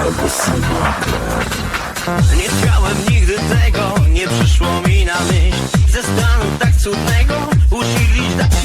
albo Nie chciałem nigdy tego, nie przyszło mi na myśl. Ze stanu tak cudnego usilić dać tak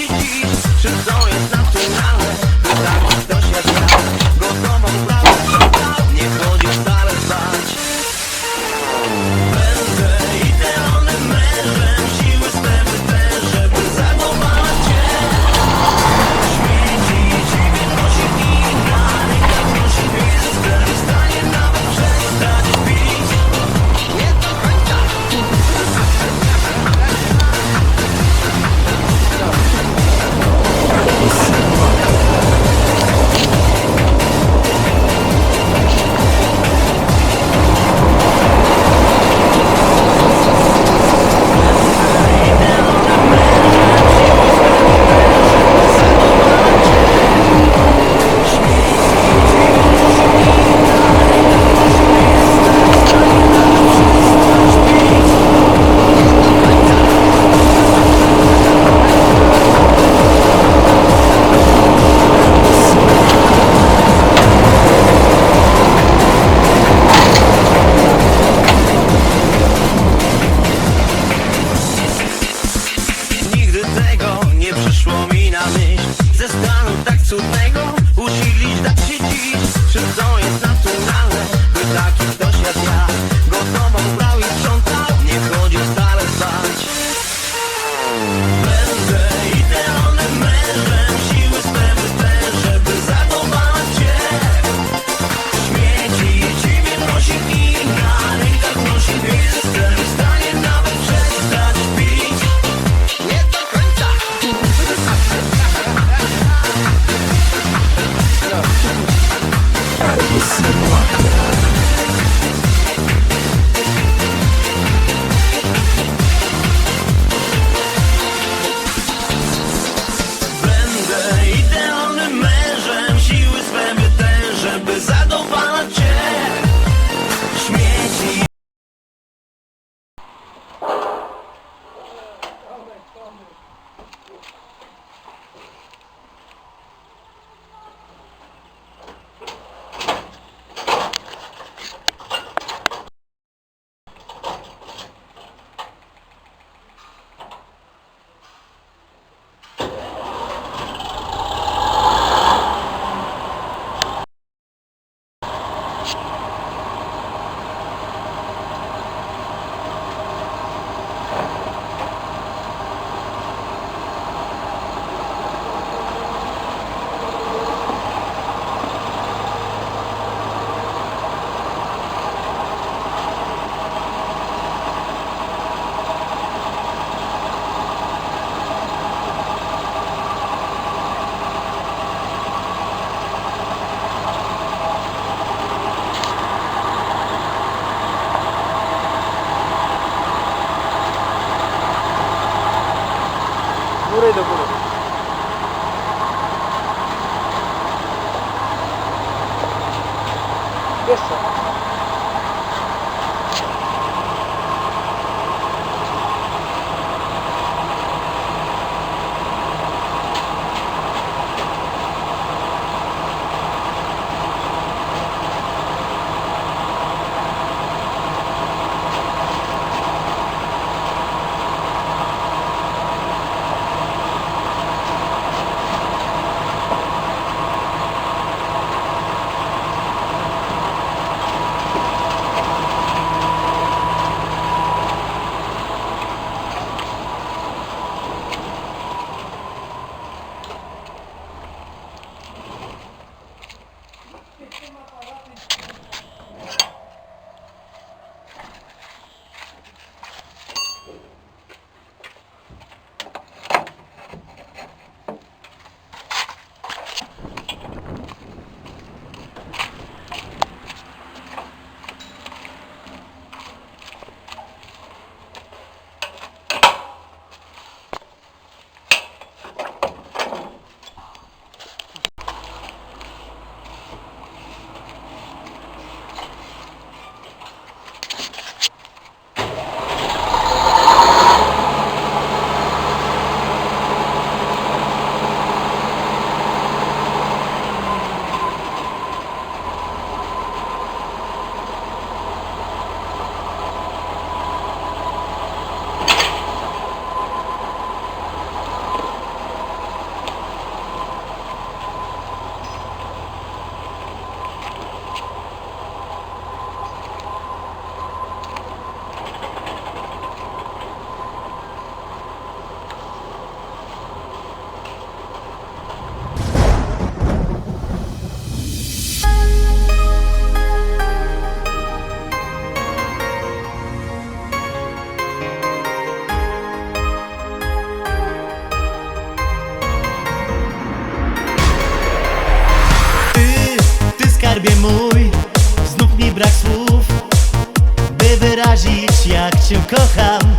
kocham.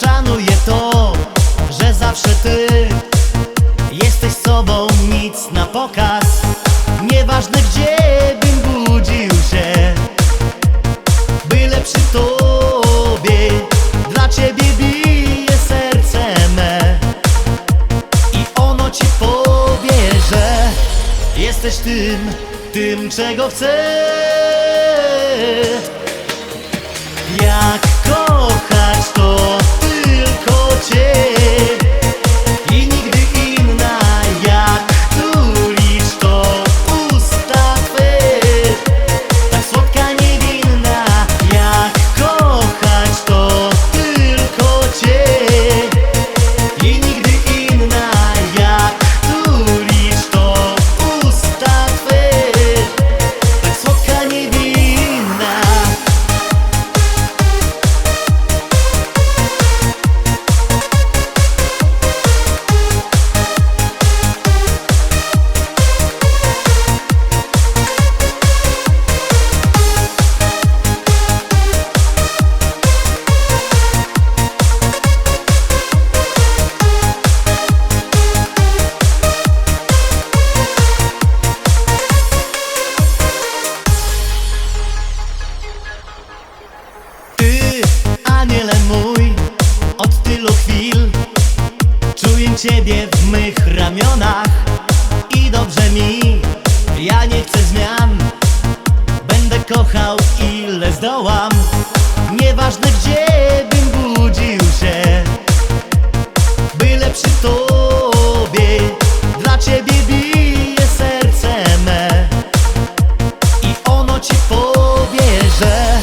Szanuję to, że zawsze ty Jesteś sobą, nic na pokaz. Nieważne gdzie bym budził się Byle przy tobie. Dla ciebie bije serce me I ono ci powie, że Jesteś tym, tym czego chcę tylu chwil. Czuję ciebie w mych ramionach I dobrze mi, ja nie chcę zmian. Będę kochał ile zdołam. Nieważne gdzie bym budził się. Byle przy tobie. Dla ciebie bije serce me. I ono ci powie, że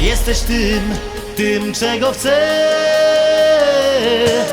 jesteś tym, tym czego chcę. Yeah.